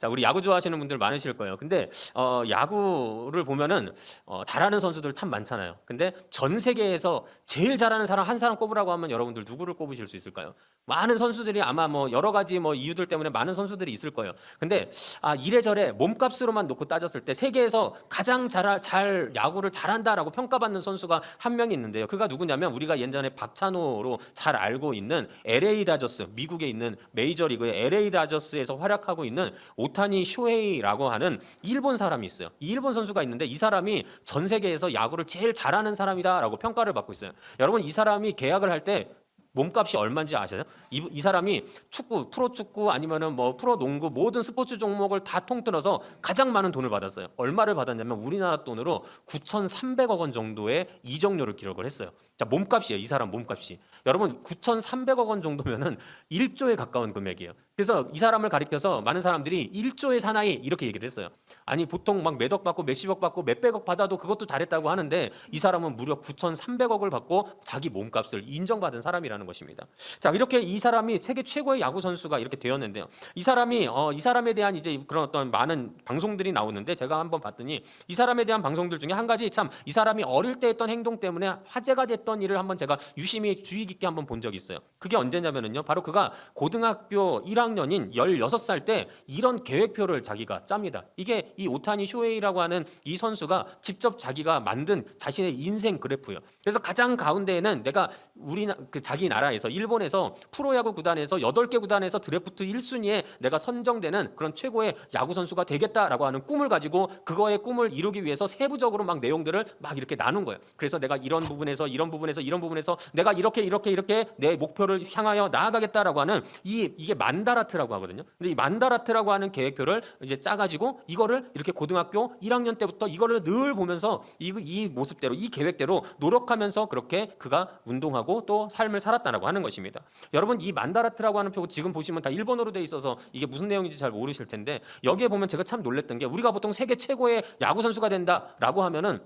자, 우리 야구 좋아하시는 분들 많으실 거예요. 근데 어, 야구를 보면은 어, 잘하는 선수들 참 많잖아요. 근데 전 세계에서 제일 잘하는 사람 한 사람 꼽으라고 하면 여러분들 누구를 꼽으실 수 있을까요? 많은 선수들이 아마 뭐 여러 가지 뭐 이유들 때문에 많은 선수들이 있을 거예요. 근데 아, 이래저래 몸값으로만 놓고 따졌을 때 세계에서 가장 잘, 잘 야구를 잘한다라고 평가받는 선수가 한 명이 있는데요. 그가 누구냐면 우리가 예전에 박찬호로 잘 알고 있는 LA 다저스, 미국에 있는 메이저리그의 LA 다저스에서 활약하고 있는 오 타니 쇼헤이라고 하는 일본 사람이 있어요. 이 일본 선수가 있는데 이 사람이 전 세계에서 야구를 제일 잘하는 사람이다라고 평가를 받고 있어요. 여러분 이 사람이 계약을 할때 몸값이 얼마인지 아세요? 이, 이 사람이 축구, 프로 축구 아니면은 뭐 프로 농구 모든 스포츠 종목을 다 통틀어서 가장 많은 돈을 받았어요. 얼마를 받았냐면 우리나라 돈으로 9,300억 원 정도의 이적료를 기록을 했어요. 자, 몸값이에요. 이 사람 몸값이. 여러분 9,300억 원 정도면은 1조에 가까운 금액이에요. 그래서 이 사람을 가리켜서 많은 사람들이 1조의 사나이 이렇게 얘기를 했어요. 아니 보통 막 몇억 받고 몇십억 받고 몇백억 받아도 그것도 잘했다고 하는데 이 사람은 무려 9,300억을 받고 자기 몸값을 인정받은 사람이라는 것입니다. 자 이렇게 이 사람이 세계 최고의 야구 선수가 이렇게 되었는데요. 이 사람이 어, 이 사람에 대한 이제 그런 어떤 많은 방송들이 나오는데 제가 한번 봤더니 이 사람에 대한 방송들 중에 한 가지 참 이 사람이 어릴 때 했던 행동 때문에 화제가 됐던 일을 한번 제가 유심히 주의 깊게 한번 본 적이 있어요. 그게 언제냐면은요. 바로 그가 고등학교 1학년인 16살 때 이런 계획표를 자기가 짭니다. 이게 이 오타니 쇼헤이라고 하는 이 선수가 직접 자기가 만든 자신의 인생 그래프예요. 그래서 가장 가운데에는 내가 우리 나- 그 자기 나라에서 일본에서 프로야구 구단에서 8개 구단에서 드래프트 1순위에 내가 선정되는 그런 최고의 야구 선수가 되겠다라고 하는 꿈을 가지고 그거의 꿈을 이루기 위해서 세부적으로 막 내용들을 막 이렇게 나눈 거예요. 그래서 내가 이런 부분에서 이런 부분에서 이런 부분에서 내가 이렇게 이렇게 이렇게 내 목표를 향하여 나아가겠다라고 하는 이 이게 만다라트라고 하거든요. 근데 이 만다라트라고 하는 계획표를 이제 짜 가지고 이거를 이렇게 고등학교 1학년 때부터 이거를 늘 보면서 이, 이 모습대로 이 계획대로 노력 하면서 그렇게 그가 운동하고 또 삶을 살았다라고 하는 것입니다. 여러분 이 만다라트라고 하는 표 지금 보시면 다 일본어로 돼 있어서 이게 무슨 내용인지 잘 모르실 텐데 여기에 보면 제가 참 놀랬던 게 우리가 보통 세계 최고의 야구 선수가 된다라고 하면은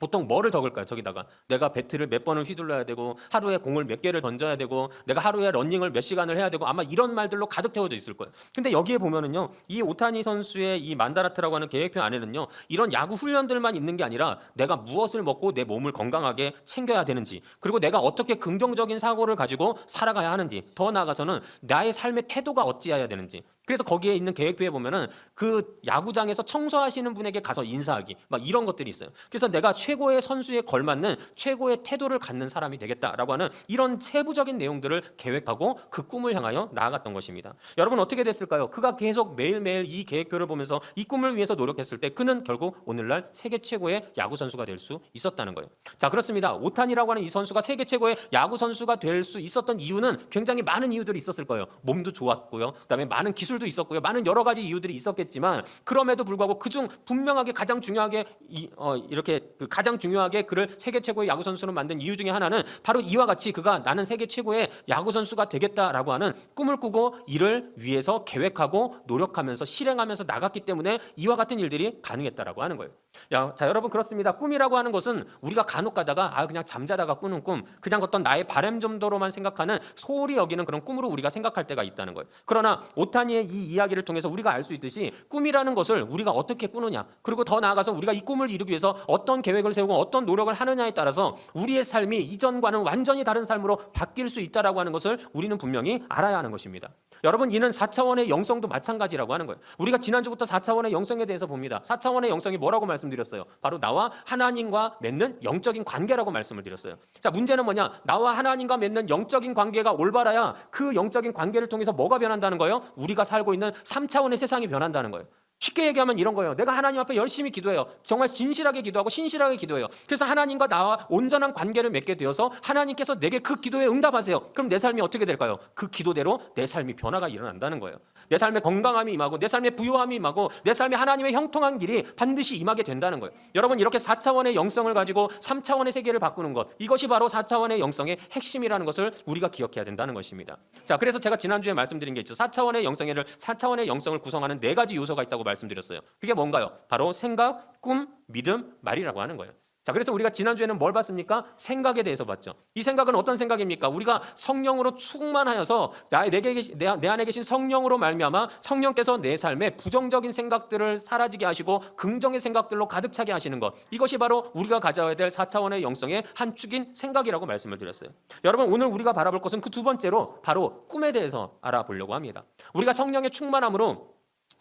보통 뭐를 적을까요? 저기다가 내가 배트를 몇 번을 휘둘러야 되고 하루에 공을 몇 개를 던져야 되고 내가 하루에 러닝을 몇 시간을 해야 되고 아마 이런 말들로 가득 채워져 있을 거예요. 근데 여기에 보면은요. 이 오타니 선수의 이 만다라트라고 하는 계획표 안에는요. 이런 야구 훈련들만 있는 게 아니라 내가 무엇을 먹고 내 몸을 건강하게 챙겨야 되는지 그리고 내가 어떻게 긍정적인 사고를 가지고 살아가야 하는지 더 나아가서는 나의 삶의 태도가 어찌해야 되는지 그래서 거기에 있는 계획표에 보면은 그 야구장에서 청소하시는 분에게 가서 인사하기 막 이런 것들이 있어요. 그래서 내가 최고의 선수에 걸맞는 최고의 태도를 갖는 사람이 되겠다라고 하는 이런 세부적인 내용들을 계획하고 그 꿈을 향하여 나아갔던 것입니다. 여러분 어떻게 됐을까요? 그가 계속 매일매일 이 계획표를 보면서 이 꿈을 위해서 노력했을 때 그는 결국 오늘날 세계 최고의 야구 선수가 될 수 있었다는 거예요. 자, 그렇습니다. 오탄이라고 하는 이 선수가 세계 최고의 야구 선수가 될 수 있었던 이유는 굉장히 많은 이유들이 있었을 거예요. 몸도 좋았고요. 그다음에 많은 기술 도 있었고요. 많은 여러 가지 이유들이 있었겠지만 그럼에도 불구하고 그중 분명하게 가장 중요하게 이, 어, 이렇게 그 가장 중요하게 그를 세계 최고의 야구 선수로 만든 이유 중에 하나는 바로 이와 같이 그가 나는 세계 최고의 야구 선수가 되겠다라고 하는 꿈을 꾸고 이를 위해서 계획하고 노력하면서 실행하면서 나갔기 때문에 이와 같은 일들이 가능했다라고 하는 거예요. 야, 자 여러분 그렇습니다. 꿈이라고 하는 것은 우리가 간혹 가다가 아 그냥 잠자다가 꾸는 꿈, 그냥 어떤 나의 바램 정도로만 생각하는 소홀히 여기는 그런 꿈으로 우리가 생각할 때가 있다는 거예요. 그러나 오타니의 이 이야기를 통해서 우리가 알 수 있듯이 꿈이라는 것을 우리가 어떻게 꾸느냐, 그리고 더 나아가서 우리가 이 꿈을 이루기 위해서 어떤 계획을 세우고 어떤 노력을 하느냐에 따라서 우리의 삶이 이전과는 완전히 다른 삶으로 바뀔 수 있다라고 하는 것을 우리는 분명히 알아야 하는 것입니다. 여러분 이는 4차원의 영성도 마찬가지라고 하는 거예요. 우리가 지난주부터 4차원의 영성에 대해서 봅니다. 4차원의 영성이 뭐라고 말씀 드렸어요? 바로 나와 하나님과 맺는 영적인 관계라고 말씀을 드렸어요. 자, 문제는 뭐냐? 나와 하나님과 맺는 영적인 관계가 올바라야 그 영적인 관계를 통해서 뭐가 변한다는 거예요? 우리가 살고 있는 3차원의 세상이 변한다는 거예요. 쉽게 얘기하면 이런 거예요. 내가 하나님 앞에 열심히 기도해요. 정말 진실하게 기도하고 신실하게 기도해요. 그래서 하나님과 나와 온전한 관계를 맺게 되어서 하나님께서 내게 그 기도에 응답하세요. 그럼 내 삶이 어떻게 될까요? 그 기도대로 내 삶이 변화가 일어난다는 거예요. 내 삶에 건강함이 임하고 내 삶에 부유함이 임하고 내 삶에 하나님의 형통한 길이 반드시 임하게 된다는 거예요. 여러분 이렇게 4차원의 영성을 가지고 3차원의 세계를 바꾸는 것 이것이 바로 4차원의 영성의 핵심이라는 것을 우리가 기억해야 된다는 것입니다. 자, 그래서 제가 지난주에 말씀드린 게 있죠. 4차원의 영성을 4차원의 영성을 구성하는 네 가지 요소가 있다고 말 씀드렸어요. 그게 뭔가요? 바로 생각, 꿈, 믿음, 말이라고 하는 거예요. 자, 그래서 우리가 지난주에는 뭘 봤습니까? 생각에 대해서 봤죠. 이 생각은 어떤 생각입니까? 우리가 성령으로 충만하여서 나, 계신, 내, 내 안에 계신 성령으로 말미암아 성령께서 내 삶에 부정적인 생각들을 사라지게 하시고 긍정의 생각들로 가득 차게 하시는 것. 이것이 바로 우리가 가져야 될 4차원의 영성의 한 축인 생각이라고 말씀을 드렸어요. 여러분, 오늘 우리가 바라볼 것은 그 두 번째로 바로 꿈에 대해서 알아보려고 합니다. 우리가 성령의 충만함으로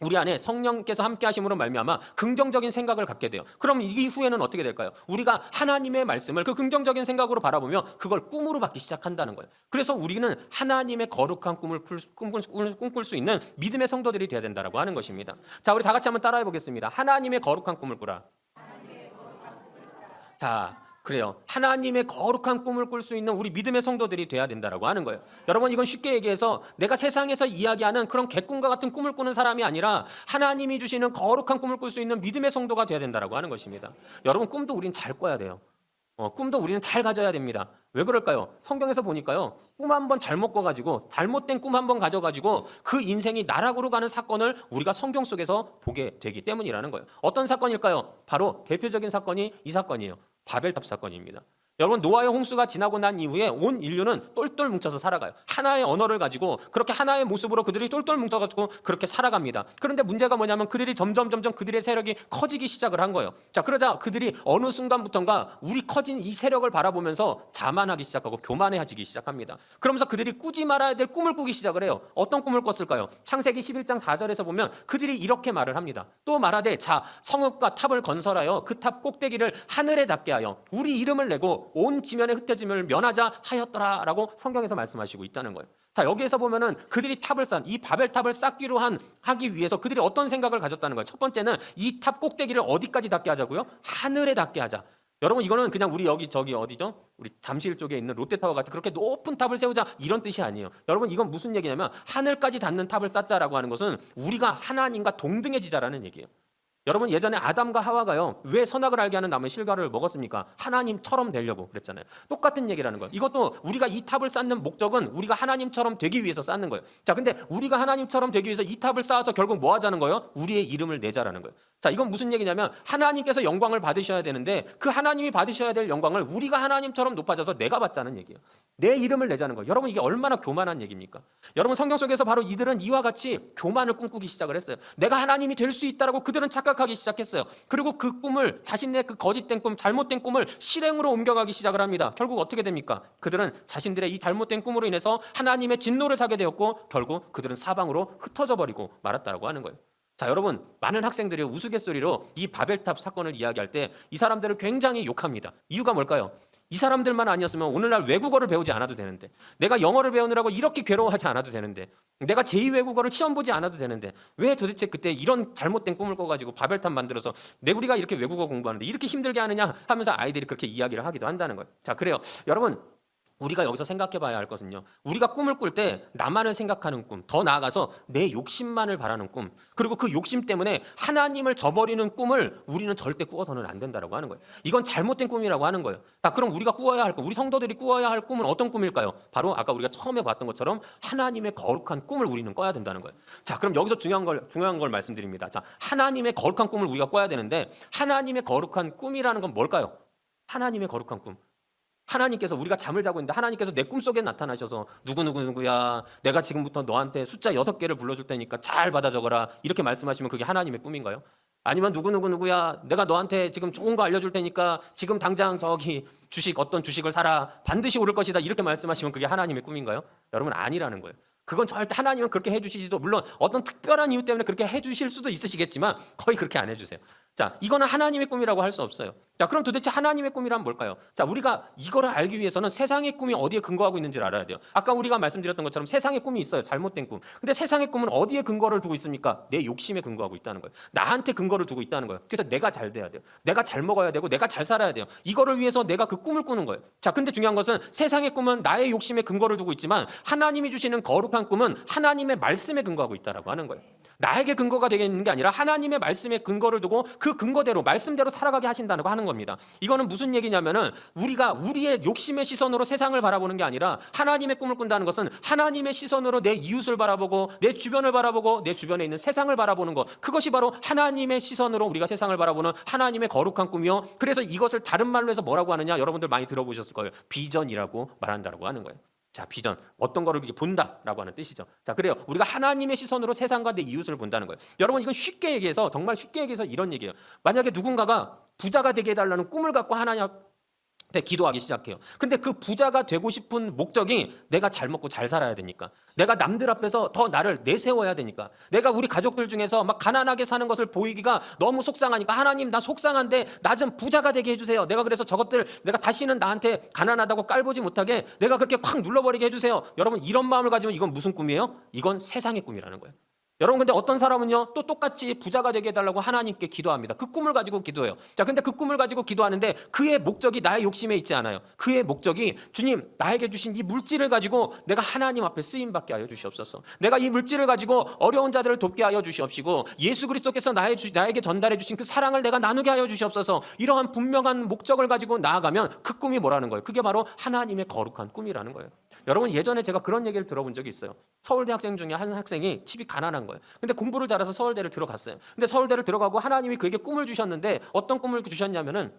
우리 안에 성령께서 함께 하심으로 말미암아 긍정적인 생각을 갖게 돼요. 그럼 이후에는 어떻게 될까요? 우리가 하나님의 말씀을 그 긍정적인 생각으로 바라보며 그걸 꿈으로 받기 시작한다는 거예요. 그래서 우리는 하나님의 거룩한 꿈을 꿈꿀 수 있는 믿음의 성도들이 되어야 된다라고 하는 것입니다. 자, 우리 다 같이 한번 따라해 보겠습니다. 하나님의 거룩한 꿈을 꾸라. 자, 그래요. 하나님의 거룩한 꿈을 꿀 수 있는 우리 믿음의 성도들이 돼야 된다라고 하는 거예요. 여러분 이건 쉽게 얘기해서 내가 세상에서 이야기하는 그런 개꿈과 같은 꿈을 꾸는 사람이 아니라 하나님이 주시는 거룩한 꿈을 꿀 수 있는 믿음의 성도가 돼야 된다라고 하는 것입니다. 여러분 꿈도 우리는 잘 꿔야 돼요. 어, 꿈도 우리는 잘 가져야 됩니다. 왜 그럴까요? 성경에서 보니까요. 꿈 한 번 잘못 꿔가지고 잘못된 꿈 한 번 가져가지고 그 인생이 나락으로 가는 사건을 우리가 성경 속에서 보게 되기 때문이라는 거예요. 어떤 사건일까요? 바로 대표적인 사건이 이 사건이에요. 바벨탑 사건입니다. 여러분 노아의 홍수가 지나고 난 이후에 온 인류는 똘똘 뭉쳐서 살아가요. 하나의 언어를 가지고 그렇게 하나의 모습으로 그들이 똘똘 뭉쳐가지고 그렇게 살아갑니다. 그런데 문제가 뭐냐면 그들이 점점 점점 그들의 세력이 커지기 시작을 한 거예요. 자 그러자 그들이 어느 순간부터인가 우리 커진 이 세력을 바라보면서 자만하기 시작하고 교만해지기 시작합니다. 그러면서 그들이 꾸지 말아야 될 꿈을 꾸기 시작을 해요. 어떤 꿈을 꿨을까요? 창세기 11장 4절에서 보면 그들이 이렇게 말을 합니다. 또 말하되 자 성읍과 탑을 건설하여 그 탑 꼭대기를 하늘에 닿게 하여 우리 이름을 내고 온 지면의 흩어짐을 면하자 하였더라라고 성경에서 말씀하시고 있다는 거예요. 자 여기에서 보면은 그들이 탑을 쌓은 이 바벨탑을 쌓기로 한 하기 위해서 그들이 어떤 생각을 가졌다는 거예요. 첫 번째는 이 탑 꼭대기를 어디까지 닿게 하자고요? 하늘에 닿게 하자. 여러분 이거는 그냥 우리 여기 저기 어디죠? 우리 잠실 쪽에 있는 롯데타워 같은 그렇게 높은 탑을 세우자 이런 뜻이 아니에요. 여러분 이건 무슨 얘기냐면 하늘까지 닿는 탑을 쌓자라고 하는 것은 우리가 하나님과 동등해지자라는 얘기예요. 여러분 예전에 아담과 하와가요 왜 선악을 알게 하는 나무의 실과를 먹었습니까? 하나님처럼 되려고 그랬잖아요. 똑같은 얘기라는 거예요. 이것도 우리가 이 탑을 쌓는 목적은 우리가 하나님처럼 되기 위해서 쌓는 거예요. 자, 근데 우리가 하나님처럼 되기 위해서 이 탑을 쌓아서 결국 뭐 하자는 거예요? 우리의 이름을 내자라는 거예요. 자, 이건 무슨 얘기냐면 하나님께서 영광을 받으셔야 되는데 그 하나님이 받으셔야 될 영광을 우리가 하나님처럼 높아져서 내가 받자는 얘기예요. 내 이름을 내자는 거예요. 여러분 이게 얼마나 교만한 얘기입니까? 여러분 성경 속에서 바로 이들은 이와 같이 교만을 꿈꾸기 시작을 했어요. 내가 하나님이 될 수 있다라고 그들은 착각 하기 시작했어요. 그리고 그 꿈을 자신의 그 거짓된 꿈, 잘못된 꿈을 실행으로 옮겨가기 시작을 합니다. 결국 어떻게 됩니까? 그들은 자신들의 이 잘못된 꿈으로 인해서 하나님의 진노를 사게 되었고 결국 그들은 사방으로 흩어져 버리고 말았다라고 하는 거예요. 자, 여러분, 많은 학생들이 우스갯소리로 이 바벨탑 사건을 이야기할 때 이 사람들을 굉장히 욕합니다. 이유가 뭘까요? 이 사람들만 아니었으면 오늘날 외국어를 배우지 않아도 되는데 내가 영어를 배우느라고 이렇게 괴로워하지 않아도 되는데 내가 제2 외국어를 시험 보지 않아도 되는데 왜 도대체 그때 이런 잘못된 꿈을 꿔가지고 바벨탑 만들어서 내 우리가 이렇게 외국어 공부하는데 이렇게 힘들게 하느냐 하면서 아이들이 그렇게 이야기를 하기도 한다는 거예요. 자, 그래요. 여러분 우리가 여기서 생각해 봐야 할 것은요. 우리가 꿈을 꿀 때 나만을 생각하는 꿈, 더 나아가서 내 욕심만을 바라는 꿈, 그리고 그 욕심 때문에 하나님을 저버리는 꿈을 우리는 절대 꾸어서는 안 된다라고 하는 거예요. 이건 잘못된 꿈이라고 하는 거예요. 자, 그럼 우리가 꾸어야 할 꿈, 우리 성도들이 꾸어야 할 꿈은 어떤 꿈일까요? 바로 아까 우리가 처음에 봤던 것처럼 하나님의 거룩한 꿈을 우리는 꿔야 된다는 거예요. 자, 그럼 여기서 중요한 걸 중요한 걸 말씀드립니다. 자, 하나님의 거룩한 꿈을 우리가 꿔야 되는데 하나님의 거룩한 꿈이라는 건 뭘까요? 하나님의 거룩한 꿈. 하나님께서 우리가 잠을 자고 있는데 하나님께서 내 꿈속에 나타나셔서 누구 누구 누구야 내가 지금부터 너한테 숫자 여섯 개를 불러줄 테니까 잘 받아 적어라 이렇게 말씀하시면 그게 하나님의 꿈인가요? 아니면 누구 누구 누구야 내가 너한테 지금 좋은 거 알려줄 테니까 지금 당장 저기 주식 어떤 주식을 사라 반드시 오를 것이다 이렇게 말씀하시면 그게 하나님의 꿈인가요? 여러분 아니라는 거예요. 그건 절대 하나님은 그렇게 해주시지도 물론 어떤 특별한 이유 때문에 그렇게 해주실 수도 있으시겠지만 거의 그렇게 안 해주세요. 자, 이거는 하나님의 꿈이라고 할 수 없어요. 자, 그럼 도대체 하나님의 꿈이란 뭘까요? 자, 우리가 이거를 알기 위해서는 세상의 꿈이 어디에 근거하고 있는지를 알아야 돼요. 아까 우리가 말씀드렸던 것처럼 세상의 꿈이 있어요. 잘못된 꿈. 근데 세상의 꿈은 어디에 근거를 두고 있습니까? 내 욕심에 근거하고 있다는 거예요. 나한테 근거를 두고 있다는 거예요. 그래서 내가 잘 돼야 돼요. 내가 잘 먹어야 되고 내가 잘 살아야 돼요. 이거를 위해서 내가 그 꿈을 꾸는 거예요. 자, 근데 중요한 것은 세상의 꿈은 나의 욕심에 근거를 두고 있지만 하나님이 주시는 거룩한 꿈은 하나님의 말씀에 근거하고 있다라고 하는 거예요. 나에게 근거가 되겠는 게 아니라 하나님의 말씀에 근거를 두고 그 근거대로 말씀대로 살아가게 하신다고 하는 겁니다. 이거는 무슨 얘기냐면은 우리가 우리의 욕심의 시선으로 세상을 바라보는 게 아니라 하나님의 꿈을 꾼다는 것은 하나님의 시선으로 내 이웃을 바라보고 내 주변을 바라보고 내 주변에 있는 세상을 바라보는 것. 그것이 바로 하나님의 시선으로 우리가 세상을 바라보는 하나님의 거룩한 꿈이요. 그래서 이것을 다른 말로 해서 뭐라고 하느냐? 여러분들 많이 들어보셨을 거예요. 비전이라고 말한다라고 하는 거예요. 자, 비전. 어떤 거를 이렇게 본다라고 하는 뜻이죠. 자, 그래요. 우리가 하나님의 시선으로 세상과 내 이웃을 본다는 거예요. 여러분, 이건 쉽게 얘기해서 정말 쉽게 얘기해서 이런 얘기예요. 만약에 누군가가 부자가 되게 해달라는 꿈을 갖고 하나님 기도하기 시작해요. 근데 그 부자가 되고 싶은 목적이 내가 잘 먹고 잘 살아야 되니까. 내가 남들 앞에서 더 나를 내세워야 되니까. 내가 우리 가족들 중에서 막 가난하게 사는 것을 보이기가 너무 속상하니까 하나님 나 속상한데 나 좀 부자가 되게 해주세요. 내가 그래서 저것들 내가 다시는 나한테 가난하다고 깔보지 못하게 내가 그렇게 콱 눌러버리게 해주세요. 여러분 이런 마음을 가지면 이건 무슨 꿈이에요? 이건 세상의 꿈이라는 거예요. 여러분 근데 어떤 사람은요 또 똑같이 부자가 되게 해달라고 하나님께 기도합니다. 그 꿈을 가지고 기도해요. 자 근데 그 꿈을 가지고 기도하는데 그의 목적이 나의 욕심에 있지 않아요. 그의 목적이 주님 나에게 주신 이 물질을 가지고 내가 하나님 앞에 쓰임 받게 하여 주시옵소서. 내가 이 물질을 가지고 어려운 자들을 돕게 하여 주시옵시고 예수 그리스도께서 나의 주, 나에게 전달해 주신 그 사랑을 내가 나누게 하여 주시옵소서. 이러한 분명한 목적을 가지고 나아가면 그 꿈이 뭐라는 거예요? 그게 바로 하나님의 거룩한 꿈이라는 거예요. 여러분 예전에 제가 그런 얘기를 들어본 적이 있어요. 서울대 학생 중에 한 학생이 집이 가난한 거예요. 근데 공부를 잘해서 서울대를 들어갔어요. 근데 서울대를 들어가고 하나님이 그에게 꿈을 주셨는데 어떤 꿈을 주셨냐면은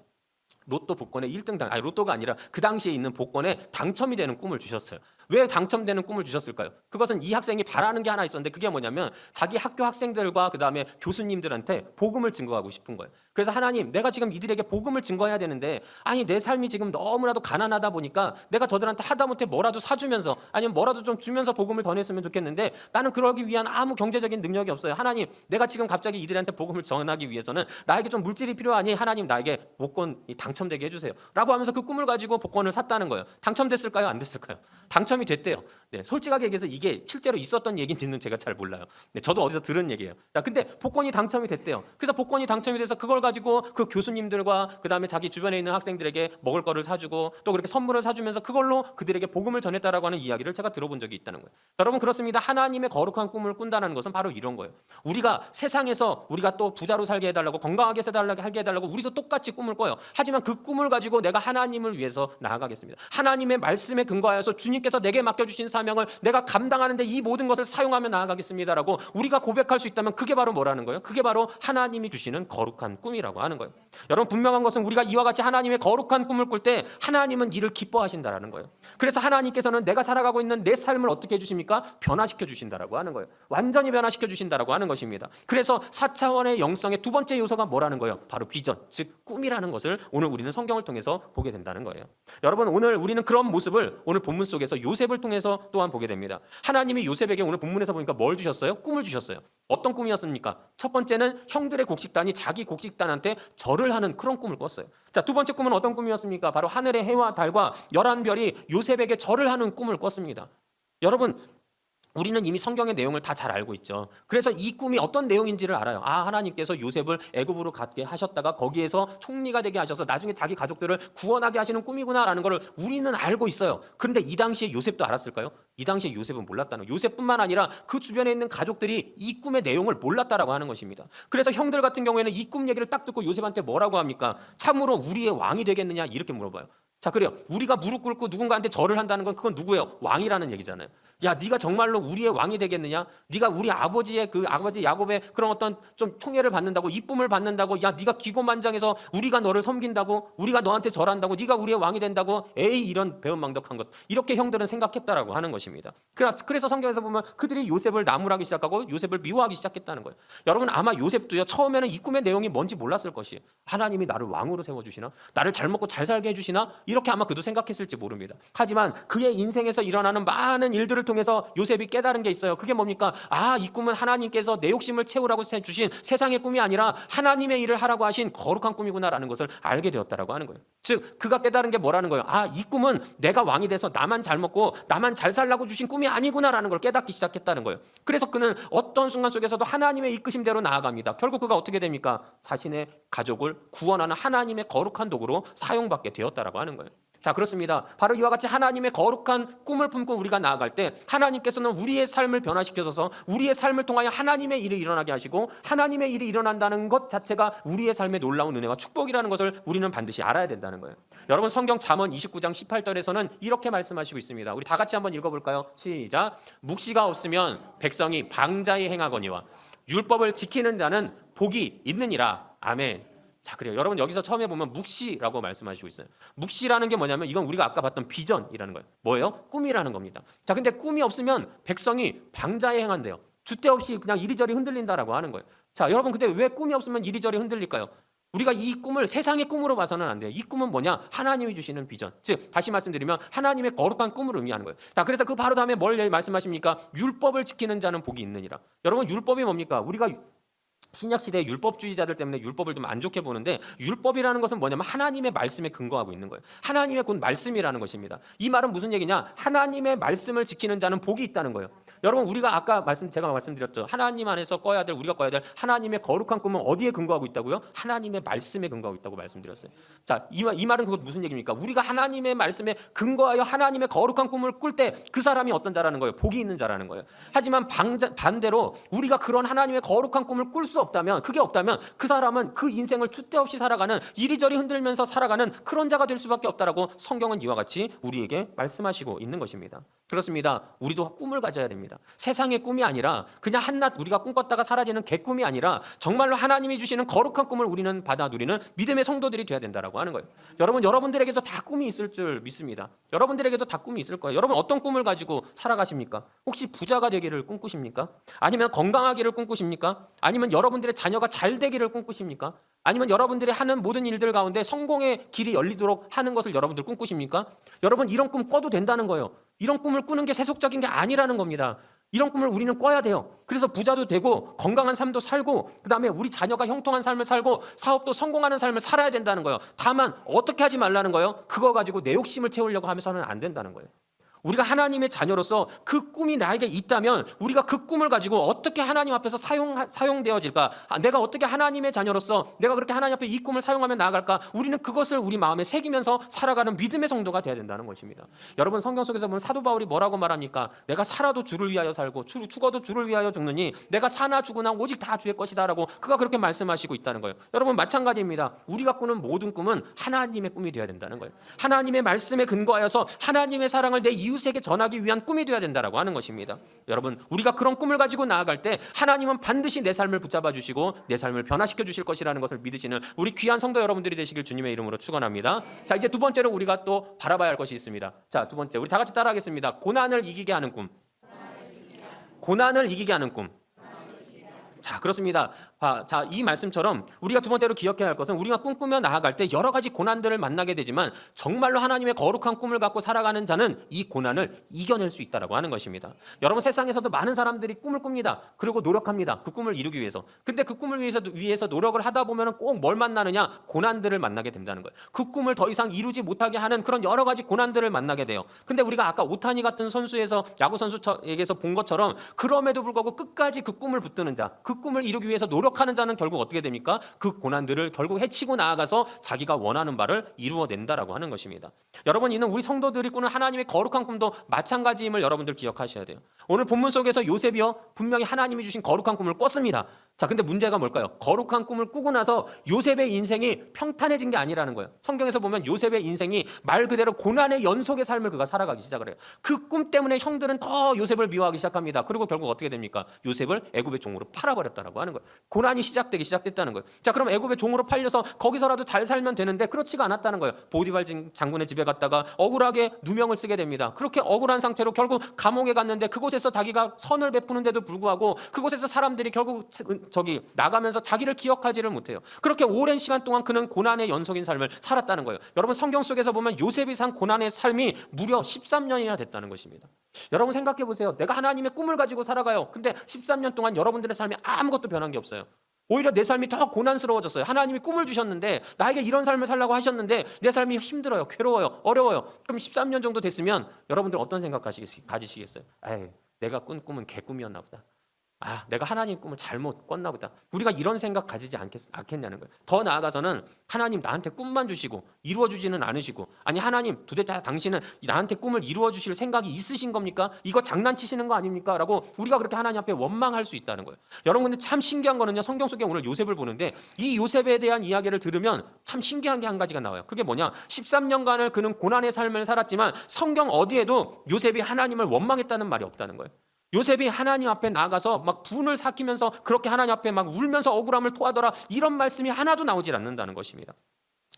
로또 복권에 1등 당 아니 로또가 아니라 그 당시에 있는 복권에 당첨이 되는 꿈을 주셨어요. 왜 당첨되는 꿈을 주셨을까요? 그것은 이 학생이 바라는 게 하나 있었는데 그게 뭐냐면 자기 학교 학생들과 그다음에 교수님들한테 복음을 증거하고 싶은 거예요. 그래서 하나님, 내가 지금 이들에게 복음을 증거해야 되는데 아니 내 삶이 지금 너무나도 가난하다 보니까 내가 저들한테 하다못해 뭐라도 사주면서 아니면 뭐라도 좀 주면서 복음을 전했으면 좋겠는데 나는 그러기 위한 아무 경제적인 능력이 없어요. 하나님, 내가 지금 갑자기 이들한테 복음을 전하기 위해서는 나에게 좀 물질이 필요하니 하나님 나에게 복권이 당첨되게 해주세요.라고 하면서 그 꿈을 가지고 복권을 샀다는 거예요. 당첨됐을까요? 안 됐을까요? 당첨 이 됐대요. 네, 솔직하게 얘기해서 이게 실제로 있었던 얘기인지는 제가 잘 몰라요. 네, 저도 어디서 들은 얘기예요. 자, 근데 복권이 당첨이 됐대요. 그래서 복권이 당첨이 돼서 그걸 가지고 그 교수님들과 그 다음에 자기 주변에 있는 학생들에게 먹을 거를 사주고 또 그렇게 선물을 사주면서 그걸로 그들에게 복음을 전했다라고 하는 이야기를 제가 들어본 적이 있다는 거예요. 여러분 그렇습니다. 하나님의 거룩한 꿈을 꾼다는 것은 바로 이런 거예요. 우리가 세상에서 우리가 또 부자로 살게 해달라고 건강하게 살게 해달라고 우리도 똑같이 꿈을 꿔요. 하지만 그 꿈을 가지고 내가 하나님을 위해서 나아가겠습니다. 하나님의 말씀에 근거하여서 주님께서 내게 맡겨주신 사명을 내가 감당하는데 이 모든 것을 사용하며 나아가겠습니다라고 우리가 고백할 수 있다면 그게 바로 뭐라는 거예요? 그게 바로 하나님이 주시는 거룩한 꿈이라고 하는 거예요. 여러분 분명한 것은 우리가 이와 같이 하나님의 거룩한 꿈을 꿀 때 하나님은 이를 기뻐하신다라는 거예요. 그래서 하나님께서는 내가 살아가고 있는 내 삶을 어떻게 해주십니까? 변화시켜 주신다라고 하는 거예요. 완전히 변화시켜 주신다라고 하는 것입니다. 그래서 4차원의 영성의 두 번째 요소가 뭐라는 거예요? 바로 비전, 즉 꿈이라는 것을 오늘 우리는 성경을 통해서 보게 된다는 거예요. 여러분 오늘 우리는 그런 모습을 오늘 본문 속에서 요 셉을 통해서 또한 보게 됩니다. 하나님이 요셉에게 오늘 본문에서 보니까 뭘 주셨어요? 꿈을 주셨어요. 어떤 꿈이었습니까? 첫 번째는 형들의 곡식단이 자기 곡식단한테 절을 하는 그런 꿈을 꿨어요. 자, 두 번째 꿈은 어떤 꿈이었습니까? 바로 하늘의 해와 달과 열한 별이 요셉에게 절을 하는 꿈을 꿨습니다. 여러분 우리는 이미 성경의 내용을 다 잘 알고 있죠. 그래서 이 꿈이 어떤 내용인지를 알아요. 아, 하나님께서 요셉을 애굽으로 갖게 하셨다가 거기에서 총리가 되게 하셔서 나중에 자기 가족들을 구원하게 하시는 꿈이구나라는 것을 우리는 알고 있어요. 그런데 이 당시에 요셉도 알았을까요? 이 당시에 요셉은 몰랐다는. 요셉뿐만 아니라 그 주변에 있는 가족들이 이 꿈의 내용을 몰랐다라고 하는 것입니다. 그래서 형들 같은 경우에는 이 꿈 얘기를 딱 듣고 요셉한테 뭐라고 합니까? 참으로 우리의 왕이 되겠느냐 이렇게 물어봐요. 자 그래요. 우리가 무릎 꿇고 누군가한테 절을 한다는 건 그건 누구예요? 왕이라는 얘기잖아요. 야, 네가 정말로 우리의 왕이 되겠느냐? 네가 우리 아버지의 그 아버지 야곱의 그런 어떤 좀 총애를 받는다고 이쁨을 받는다고 야, 네가 기고만장해서 우리가 너를 섬긴다고 우리가 너한테 절한다고 네가 우리의 왕이 된다고 에이 이런 배은망덕한 것 이렇게 형들은 생각했다라고 하는 것입니다. 그래서 성경에서 보면 그들이 요셉을 나무라기 시작하고 요셉을 미워하기 시작했다는 거예요. 여러분 아마 요셉도요 처음에는 이 꿈의 내용이 뭔지 몰랐을 것이에요. 하나님이 나를 왕으로 세워주시나? 나를 잘 먹고 잘 살게 해주시나? 이렇게 아마 그도 생각했을지 모릅니다. 하지만 그의 인생에서 일어나는 많은 일들을 통해서 요셉이 깨달은 게 있어요. 그게 뭡니까? 아, 이 꿈은 하나님께서 내 욕심을 채우라고 주신 세상의 꿈이 아니라 하나님의 일을 하라고 하신 거룩한 꿈이구나라는 것을 알게 되었다라고 하는 거예요. 즉, 그가 깨달은 게 뭐라는 거예요? 아, 이 꿈은 내가 왕이 돼서 나만 잘 먹고 나만 잘 살라고 주신 꿈이 아니구나라는 걸 깨닫기 시작했다는 거예요. 그래서 그는 어떤 순간 속에서도 하나님의 이끄심대로 나아갑니다. 결국 그가 어떻게 됩니까? 자신의 가족을 구원하는 하나님의 거룩한 도구로 사용받게 되었다라고 하는 거예요. 자, 그렇습니다. 바로 이와 같이 하나님의 거룩한 꿈을 품고 우리가 나아갈 때 하나님께서는 우리의 삶을 변화시켜서 우리의 삶을 통하여 하나님의 일이 일어나게 하시고 하나님의 일이 일어난다는 것 자체가 우리의 삶의 놀라운 은혜와 축복이라는 것을 우리는 반드시 알아야 된다는 거예요. 여러분 성경 잠언 29장 18절에서는 이렇게 말씀하시고 있습니다. 우리 다 같이 한번 읽어 볼까요? 시작. 묵시가 없으면 백성이 방자히 행하거니와 율법을 지키는 자는 복이 있느니라. 아멘. 자, 그래요. 여러분 여기서 처음에 보면 묵시라고 말씀하시고 있어요. 묵시라는 게 뭐냐면 이건 우리가 아까 봤던 비전이라는 거예요. 뭐예요? 꿈이라는 겁니다. 자, 근데 꿈이 없으면 백성이 방자에 행한대요. 주대 없이 그냥 이리저리 흔들린다라고 하는 거예요. 자, 여러분 근데 왜 꿈이 없으면 이리저리 흔들릴까요? 우리가 이 꿈을 세상의 꿈으로 봐서는 안 돼요. 이 꿈은 뭐냐? 하나님이 주시는 비전. 즉 다시 말씀드리면 하나님의 거룩한 꿈을 의미하는 거예요. 자, 그래서 그 바로 다음에 뭘 말씀하십니까? 율법을 지키는 자는 복이 있느니라. 여러분 율법이 뭡니까? 우리가 신약 시대 율법주의자들 때문에 율법을 좀 안 좋게 보는데 율법이라는 것은 뭐냐면 하나님의 말씀에 근거하고 있는 거예요. 하나님의 곧 말씀이라는 것입니다. 이 말은 무슨 얘기냐? 하나님의 말씀을 지키는 자는 복이 있다는 거예요. 여러분 우리가 아까 말씀 제가 말씀드렸죠. 하나님 안에서 꺼야 될 우리가 꺼야 될 하나님의 거룩한 꿈은 어디에 근거하고 있다고요? 하나님의 말씀에 근거하고 있다고 말씀드렸어요. 자, 이, 말- 이 말은 그것 무슨 얘기입니까? 우리가 하나님의 말씀에 근거하여 하나님의 거룩한 꿈을 꿀 때 그 사람이 어떤 자라는 거예요? 복이 있는 자라는 거예요. 하지만 방자, 반대로 우리가 그런 하나님의 거룩한 꿈을 꿀 수 없다면 그게 없다면 그 사람은 그 인생을 주대 없이 살아가는 이리저리 흔들면서 살아가는 그런 자가 될 수밖에 없다라고 성경은 이와 같이 우리에게 말씀하시고 있는 것입니다. 그렇습니다. 우리도 꿈을 가져야 됩니다. 세상의 꿈이 아니라 그냥 한낱 우리가 꿈꿨다가 사라지는 개꿈이 아니라 정말로 하나님이 주시는 거룩한 꿈을 우리는 받아 누리는 믿음의 성도들이 돼야 된다라고 하는 거예요. 여러분 여러분들에게도 다 꿈이 있을 줄 믿습니다. 여러분들에게도 다 꿈이 있을 거예요. 여러분 어떤 꿈을 가지고 살아가십니까? 혹시 부자가 되기를 꿈꾸십니까? 아니면 건강하기를 꿈꾸십니까? 아니면 여러분들의 자녀가 잘 되기를 꿈꾸십니까? 아니면 여러분들이 하는 모든 일들 가운데 성공의 길이 열리도록 하는 것을 여러분들 꿈꾸십니까? 여러분 이런 꿈 꿔도 된다는 거예요. 이런 꿈을 꾸는 게 세속적인 게 아니라는 겁니다. 이런 꿈을 우리는 꿔야 돼요. 그래서 부자도 되고 건강한 삶도 살고 그다음에 우리 자녀가 형통한 삶을 살고 사업도 성공하는 삶을 살아야 된다는 거예요. 다만 어떻게 하지 말라는 거예요? 그거 가지고 내 욕심을 채우려고 하면서는 안 된다는 거예요. 우리가 하나님의 자녀로서 그 꿈이 나에게 있다면 우리가 그 꿈을 가지고 어떻게 하나님 앞에서 사용 사용되어질까? 아, 내가 어떻게 하나님의 자녀로서 내가 그렇게 하나님 앞에 이 꿈을 사용하며 나아갈까? 우리는 그것을 우리 마음에 새기면서 살아가는 믿음의 성도가 되어야 된다는 것입니다. 여러분 성경 속에서 보면 사도 바울이 뭐라고 말합니까? 내가 살아도 주를 위하여 살고 주- 죽어도 주를 위하여 죽느니 내가 사나 죽으나 오직 다 주의 것이다라고 그가 그렇게 말씀하시고 있다는 거예요. 여러분 마찬가지입니다. 우리가 꾸는 모든 꿈은 하나님의 꿈이 되어야 된다는 거예요. 하나님의 말씀에 근거하여서 하나님의 사랑을 내 이 웃에게 전하기 위한 꿈이 되어야 된다라고 하는 것입니다. 여러분 우리가 그런 꿈을 가지고 나아갈 때 하나님은 반드시 내 삶을 붙잡아 주시고 내 삶을 변화시켜 주실 것이라는 것을 믿으시는 우리 귀한 성도 여러분들이 되시길 주님의 이름으로 축원합니다. 자 이제 두 번째로 우리가 또 바라봐야 할 것이 있습니다. 자 두 번째 우리 다 같이 따라하겠습니다. 고난을 이기게 하는 꿈. 고난을 이기게 하는 꿈. 자 그렇습니다. 아, 자, 이 말씀처럼 우리가 두 번째로 기억해야 할 것은 우리가 꿈꾸며 나아갈 때 여러 가지 고난들을 만나게 되지만 정말로 하나님의 거룩한 꿈을 갖고 살아가는 자는 이 고난을 이겨낼 수 있다라고 하는 것입니다. 여러분 세상에서도 많은 사람들이 꿈을 꿉니다. 그리고 노력합니다. 그 꿈을 이루기 위해서. 근데 그 꿈을 위해서 위해서 노력을 하다 보면은 꼭뭘 만나느냐? 고난들을 만나게 된다는 거예요. 그 꿈을 더 이상 이루지 못하게 하는 그런 여러 가지 고난들을 만나게 돼요. 근데 우리가 아까 오타니 같은 선수에서 야구 선수에게서 본 것처럼 그럼에도 불구하고 끝까지 그 꿈을 붙드는 자, 그 꿈을 이루기 위해서 노력 하는 자는 결국 어떻게 됩니까? 그 고난들을 결국 해치고 나아가서 자기가 원하는 바를 이루어낸다라고 하는 것입니다. 여러분 이는 우리 성도들이 꾸는 하나님의 거룩한 꿈도 마찬가지임을 여러분들 기억하셔야 돼요. 오늘 본문 속에서 요셉이요 분명히 하나님이 주신 거룩한 꿈을 꿨습니다. 자, 근데 문제가 뭘까요? 거룩한 꿈을 꾸고 나서 요셉의 인생이 평탄해진 게 아니라는 거예요. 성경에서 보면 요셉의 인생이 말 그대로 고난의 연속의 삶을 그가 살아가기 시작을 해요. 그 꿈 때문에 형들은 더 요셉을 미워하기 시작합니다. 그리고 결국 어떻게 됩니까? 요셉을 애굽의 종으로 팔아버렸다라고 하는 거예요. 이 시작되기 시작됐다는 거예요. 자, 그럼 애굽의 종으로 팔려서 거기서라도 잘 살면 되는데 그렇지가 않았다는 거예요. 보디발 장군의 집에 갔다가 억울하게 누명을 쓰게 됩니다. 그렇게 억울한 상태로 결국 감옥에 갔는데 그곳에서 자기가 선을 베푸는데도 불구하고 그곳에서 사람들이 결국 저기 나가면서 자기를 기억하지를 못해요. 그렇게 오랜 시간 동안 그는 고난의 연속인 삶을 살았다는 거예요. 여러분 성경 속에서 보면 요셉이 산 고난의 삶이 무려 13년이나 됐다는 것입니다. 여러분 생각해 보세요. 내가 하나님의 꿈을 가지고 살아가요. 근데 13년 동안 여러분들의 삶이 아무것도 변한 게 없어요. 오히려 내 삶이 더 고난스러워졌어요. 하나님이 꿈을 주셨는데 나에게 이런 삶을 살라고 하셨는데 내 삶이 힘들어요. 괴로워요. 어려워요. 그럼 13년 정도 됐으면 여러분들 어떤 생각 가지시겠어요? 에이, 내가 꾼 꿈은 개꿈이었나 보다. 아, 내가 하나님 꿈을 잘못 꿨나 보다. 우리가 이런 생각 가지지 않겠, 않겠냐는 거예요. 더 나아가서는 하나님 나한테 꿈만 주시고 이루어 주지는 않으시고 아니 하나님 도대체 당신은 나한테 꿈을 이루어 주실 생각이 있으신 겁니까? 이거 장난치시는 거 아닙니까? 라고 우리가 그렇게 하나님 앞에 원망할 수 있다는 거예요. 여러분 근데 참 신기한 거는요. 성경 속에 오늘 요셉을 보는데 이 요셉에 대한 이야기를 들으면 참 신기한 게 한 가지가 나와요. 그게 뭐냐? 13년간을 그는 고난의 삶을 살았지만 성경 어디에도 요셉이 하나님을 원망했다는 말이 없다는 거예요. 요셉이 하나님 앞에 나가서 막 분을 삭히면서 그렇게 하나님 앞에 막 울면서 억울함을 토하더라 이런 말씀이 하나도 나오질 않는다는 것입니다.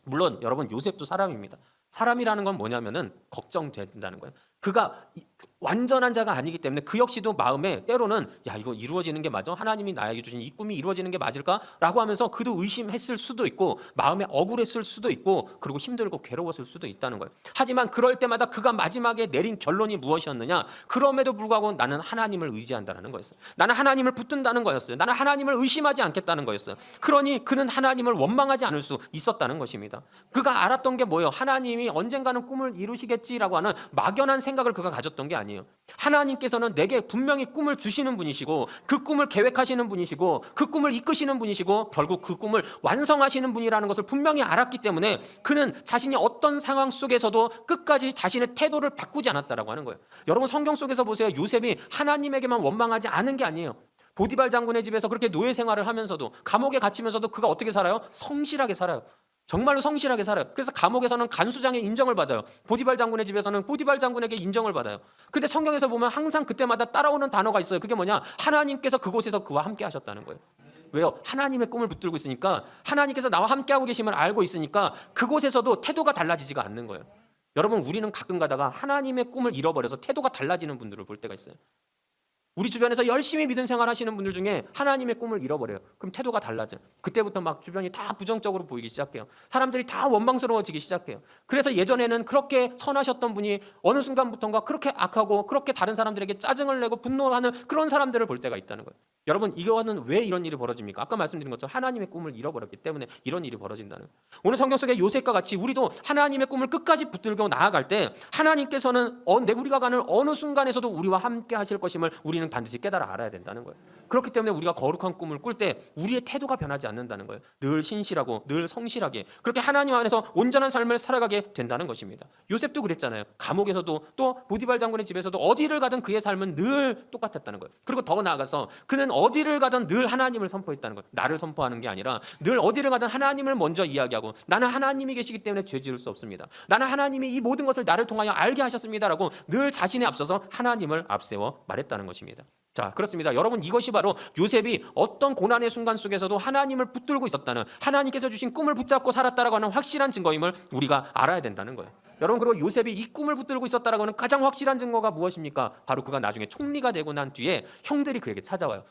물론 여러분 요셉도 사람입니다. 사람이라는 건 뭐냐면은 걱정된다는 거예요. 그가 이- 완전한 자가 아니기 때문에 그 역시도 마음에 때로는 야 이거 이루어지는 게 맞아? 하나님이 나에게 주신 이 꿈이 이루어지는 게 맞을까?라고 하면서 그도 의심했을 수도 있고 마음에 억울했을 수도 있고 그리고 힘들고 괴로웠을 수도 있다는 거예요. 하지만 그럴 때마다 그가 마지막에 내린 결론이 무엇이었느냐? 그럼에도 불구하고 나는 하나님을 의지한다는 거였어요. 나는 하나님을 붙든다는 거였어요. 나는 하나님을 의심하지 않겠다는 거였어요. 그러니 그는 하나님을 원망하지 않을 수 있었다는 것입니다. 그가 알았던 게 뭐예요? 하나님이 언젠가는 꿈을 이루시겠지라고 하는 막연한 생각을 그가 가졌던 게 아니에요. 하나님께서는 내게 분명히 꿈을 주시는 분이시고 그 꿈을 계획하시는 분이시고 그 꿈을 이끄시는 분이시고 결국 그 꿈을 완성하시는 분이라는 것을 분명히 알았기 때문에 그는 자신이 어떤 상황 속에서도 끝까지 자신의 태도를 바꾸지 않았다라고 하는 거예요. 여러분 성경 속에서 보세요. 요셉이 하나님에게만 원망하지 않은 게 아니에요. 보디발 장군의 집에서 그렇게 노예 생활을 하면서도 감옥에 갇히면서도 그가 어떻게 살아요? 성실하게 살아요. 정말로 성실하게 살아요. 그래서 감옥에서는 간수장의 인정을 받아요. 보디발 장군의 집에서는 보디발 장군에게 인정을 받아요. 근데 성경에서 보면 항상 그때마다 따라오는 단어가 있어요. 그게 뭐냐? 하나님께서 그곳에서 그와 함께 하셨다는 거예요. 왜요? 하나님의 꿈을 붙들고 있으니까 하나님께서 나와 함께 하고 계심을 알고 있으니까 그곳에서도 태도가 달라지지가 않는 거예요. 여러분 우리는 가끔 가다가 하나님의 꿈을 잃어버려서 태도가 달라지는 분들을 볼 때가 있어요. 우리 주변에서 열심히 믿음 생활 하시는 분들 중에 하나님의 꿈을 잃어버려요. 그럼 태도가 달라져요. 그때부터 막 주변이 다 부정적으로 보이기 시작해요. 사람들이 다 원망스러워지기 시작해요. 그래서 예전에는 그렇게 선하셨던 분이 어느 순간부터인가 그렇게 악하고 그렇게 다른 사람들에게 짜증을 내고 분노하는 그런 사람들을 볼 때가 있다는 거예요. 여러분 이거는 왜 이런 일이 벌어집니까? 아까 말씀드린 것처럼 하나님의 꿈을 잃어버렸기 때문에 이런 일이 벌어진다는. 오늘 성경 속에 요셉과 같이 우리도 하나님의 꿈을 끝까지 붙들고 나아갈 때 하나님께서는 어, 내 우리가 가는 어느 순간에서도 우리와 함께 하실 것임을 우리는 반드시 깨달아 알아야 된다는 거예요. 그렇기 때문에 우리가 거룩한 꿈을 꿀 때 우리의 태도가 변하지 않는다는 거예요. 늘 신실하고 늘 성실하게 그렇게 하나님 안에서 온전한 삶을 살아가게 된다는 것입니다. 요셉도 그랬잖아요. 감옥에서도 또 보디발 장군의 집에서도 어디를 가든 그의 삶은 늘 똑같았다는 거예요. 그리고 더 나아가서 그는 어디를 가든 늘 하나님을 선포했다는 거예요. 나를 선포하는 게 아니라 늘 어디를 가든 하나님을 먼저 이야기하고 나는 하나님이 계시기 때문에 죄 지을 수 없습니다. 나는 하나님이 이 모든 것을 나를 통하여 알게 하셨습니다라고 늘 자신에 앞서서 하나님을 앞세워 말했다는 것입니다. 자, 그렇습니다. 여러분 이것이 바로 요셉이 어떤 고난의 순간 속에서도 하나님을 붙들고 있었다는 하나님께서 주신 꿈을 붙잡고 살았다라고 하는 확실한 증거임을 우리가 알아야 된다는 거예요. 여러분 그리고 요셉이 이 꿈을 붙들고 있었다라고 하는 가장 확실한 증거가 무엇입니까? 바로 그가 나중에 총리가 되고 난 뒤에 형들이 그에게 찾아와요.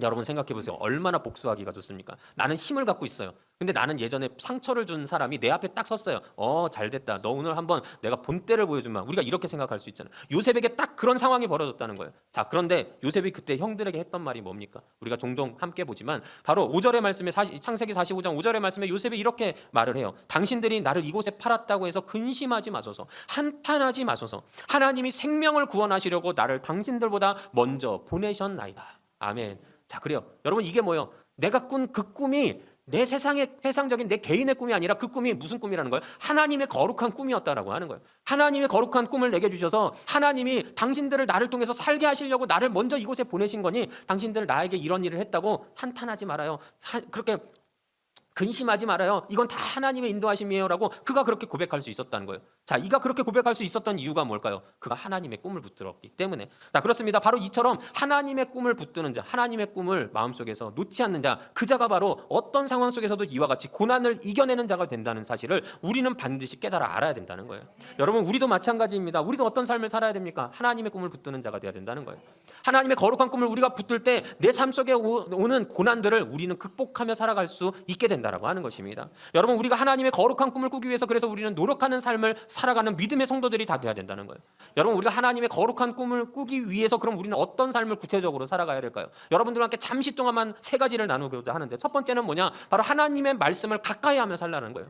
여러분 생각해 보세요. 얼마나 복수하기가 좋습니까? 나는 힘을 갖고 있어요. 근데 나는 예전에 상처를 준 사람이 내 앞에 딱 섰어요. 어, 잘 됐다. 너 오늘 한번 내가 본때를 보여주마. 우리가 이렇게 생각할 수 있잖아요. 요셉에게 딱 그런 상황이 벌어졌다는 거예요. 자, 그런데 요셉이 그때 형들에게 했던 말이 뭡니까? 우리가 종종 함께 보지만 바로 5절의 말씀에 사시, 창세기 45장 5절의 말씀에 요셉이 이렇게 말을 해요. 당신들이 나를 이곳에 팔았다고 해서 근심하지 마소서. 한탄하지 마소서. 하나님이 생명을 구원하시려고 나를 당신들보다 먼저 보내셨나이다. 아멘. 자, 그래요. 여러분 이게 뭐예요? 내가 꾼 그 꿈이 내 세상의 세상적인 내 개인의 꿈이 아니라 그 꿈이 무슨 꿈이라는 거예요? 하나님의 거룩한 꿈이었다라고 하는 거예요. 하나님의 거룩한 꿈을 내게 주셔서 하나님이 당신들을 나를 통해서 살게 하시려고 나를 먼저 이곳에 보내신 거니 당신들 나에게 이런 일을 했다고 한탄하지 말아요. 하- 그렇게 근심하지 말아요. 이건 다 하나님의 인도하심이에요라고 그가 그렇게 고백할 수 있었다는 거예요. 자, 이가 그렇게 고백할 수 있었던 이유가 뭘까요? 그가 하나님의 꿈을 붙들었기 때문에. 자, 그렇습니다. 바로 이처럼 하나님의 꿈을 붙드는 자, 하나님의 꿈을 마음속에서 놓지 않는 자, 그 자가 바로 어떤 상황 속에서도 이와 같이 고난을 이겨내는 자가 된다는 사실을 우리는 반드시 깨달아 알아야 된다는 거예요. 여러분, 우리도 마찬가지입니다. 우리가 어떤 삶을 살아야 됩니까? 하나님의 꿈을 붙드는 자가 돼야 된다는 거예요. 하나님의 거룩한 꿈을 우리가 붙들 때 내 삶 속에 오- 오는 고난들을 우리는 극복하며 살아갈 수 있게 된다 라고 하는 것입니다. 여러분 우리가 하나님의 거룩한 꿈을 꾸기 위해서 그래서 우리는 노력하는 삶을 살아가는 믿음의 성도들이 다 돼야 된다는 거예요. 여러분 우리가 하나님의 거룩한 꿈을 꾸기 위해서 그럼 우리는 어떤 삶을 구체적으로 살아가야 될까요? 여러분들과 함께 잠시 동안만 세 가지를 나누고자 하는데 첫 번째는 뭐냐? 바로 하나님의 말씀을 가까이 하며 살라는 거예요.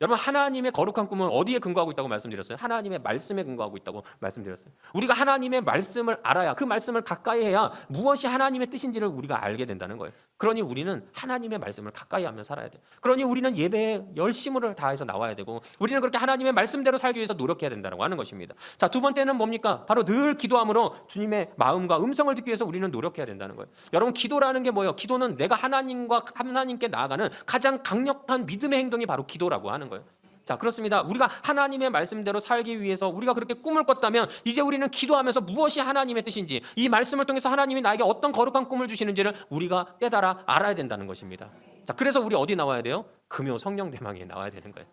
여러분 하나님의 거룩한 꿈은 어디에 근거하고 있다고 말씀드렸어요? 하나님의 말씀에 근거하고 있다고 말씀드렸어요. 우리가 하나님의 말씀을 알아야 그 말씀을 가까이 해야 무엇이 하나님의 뜻인지를 우리가 알게 된다는 거예요. 그러니 우리는 하나님의 말씀을 가까이 하며 살아야 돼요. 그러니 우리는 예배에 열심을 다해서 나와야 되고 우리는 그렇게 하나님의 말씀대로 살기 위해서 노력해야 된다고 하는 것입니다. 자, 두 번째는 뭡니까? 바로 늘 기도함으로 주님의 마음과 음성을 듣기 위해서 우리는 노력해야 된다는 거예요. 여러분 기도라는 게 뭐예요? 기도는 내가 하나님과 하나님께 나아가는 가장 강력한 믿음의 행동이 바로 기도라고 하는 거예요. 자, 그렇습니다. 우리가 하나님의 말씀대로 살기 위해서 우리가 그렇게 꿈을 꿨다면 이제 우리는 기도하면서 무엇이 하나님의 뜻인지 이 말씀을 통해서 하나님이 나에게 어떤 거룩한 꿈을 주시는지를 우리가 깨달아 알아야 된다는 것입니다. 자, 그래서 우리 어디 나와야 돼요? 금요 성령 대망에 나와야 되는 거예요.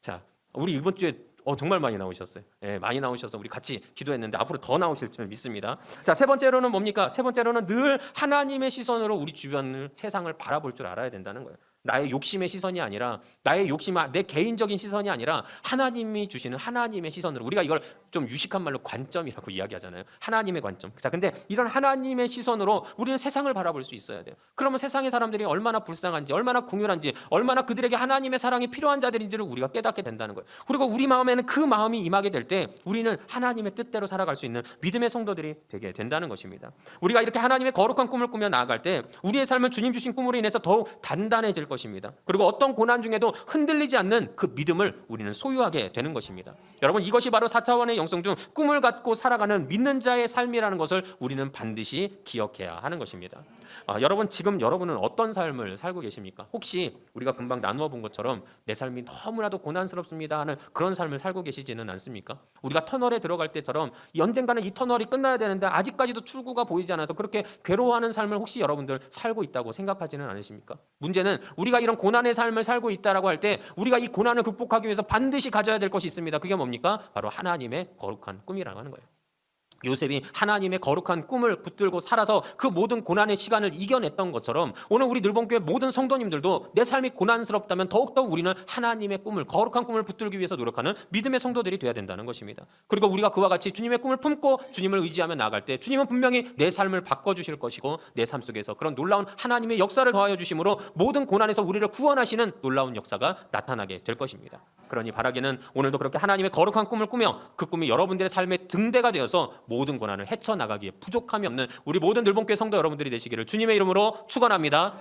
자, 우리 이번 주에 어, 정말 많이 나오셨어요. 예, 많이 나오셔서 우리 같이 기도했는데 앞으로 더 나오실 줄 믿습니다. 자, 세 번째로는 뭡니까? 세 번째로는 늘 하나님의 시선으로 우리 주변을 세상을 바라볼 줄 알아야 된다는 거예요. 나의 욕심의 시선이 아니라 나의 욕심 내 개인적인 시선이 아니라 하나님이 주시는 하나님의 시선으로 우리가 이걸 좀 유식한 말로 관점이라고 이야기하잖아요. 하나님의 관점. 자, 근데 이런 하나님의 시선으로 우리는 세상을 바라볼 수 있어야 돼요. 그러면 세상의 사람들이 얼마나 불쌍한지, 얼마나 궁휼한지, 얼마나 그들에게 하나님의 사랑이 필요한 자들인지를 우리가 깨닫게 된다는 거예요. 그리고 우리 마음에는 그 마음이 임하게 될 때 우리는 하나님의 뜻대로 살아갈 수 있는 믿음의 성도들이 되게 된다는 것입니다. 우리가 이렇게 하나님의 거룩한 꿈을 꾸며 나아갈 때 우리의 삶은 주님 주신 꿈으로 인해서 더욱 단단해질 것입니다. 그리고 어떤 고난 중에도 흔들리지 않는 그 믿음을 우리는 소유하게 되는 것입니다. 여러분 이것이 바로 4차원의 영성 중 꿈을 갖고 살아가는 믿는 자의 삶이라는 것을 우리는 반드시 기억해야 하는 것입니다. 아, 여러분 지금 여러분은 어떤 삶을 살고 계십니까? 혹시 우리가 금방 나누어 본 것처럼 내 삶이 너무나도 고난스럽습니다 하는 그런 삶을 살고 계시지는 않습니까? 우리가 터널에 들어갈 때처럼 이 언젠가는 이 터널이 끝나야 되는데 아직까지도 출구가 보이지 않아서 그렇게 괴로워하는 삶을 혹시 여러분들 살고 있다고 생각하지는 않으십니까? 문제는 우리가 이런 고난의 삶을 살고 있다라고 할 때 우리가 이 고난을 극복하기 위해서 반드시 가져야 될 것이 있습니다. 그게 뭡니까? 바로 하나님의 거룩한 꿈이라고 하는 거예요. 요셉이 하나님의 거룩한 꿈을 붙들고 살아서 그 모든 고난의 시간을 이겨냈던 것처럼 오늘 우리 늘봉교회 모든 성도님들도 내 삶이 고난스럽다면 더욱더 우리는 하나님의 꿈을 거룩한 꿈을 붙들기 위해서 노력하는 믿음의 성도들이 돼야 된다는 것입니다. 그리고 우리가 그와 같이 주님의 꿈을 품고 주님을 의지하며 나아갈 때 주님은 분명히 내 삶을 바꿔 주실 것이고 내 삶 속에서 그런 놀라운 하나님의 역사를 더하여 주심으로 모든 고난에서 우리를 구원하시는 놀라운 역사가 나타나게 될 것입니다. 그러니 바라기는 오늘도 그렇게 하나님의 거룩한 꿈을 꾸며 그 꿈이 여러분들의 삶의 등대가 되어서 모든 고난을 헤쳐나가기에 부족함이 없는 우리 모든 늘봉교회 성도 여러분들이 되시기를 주님의 이름으로 축원합니다.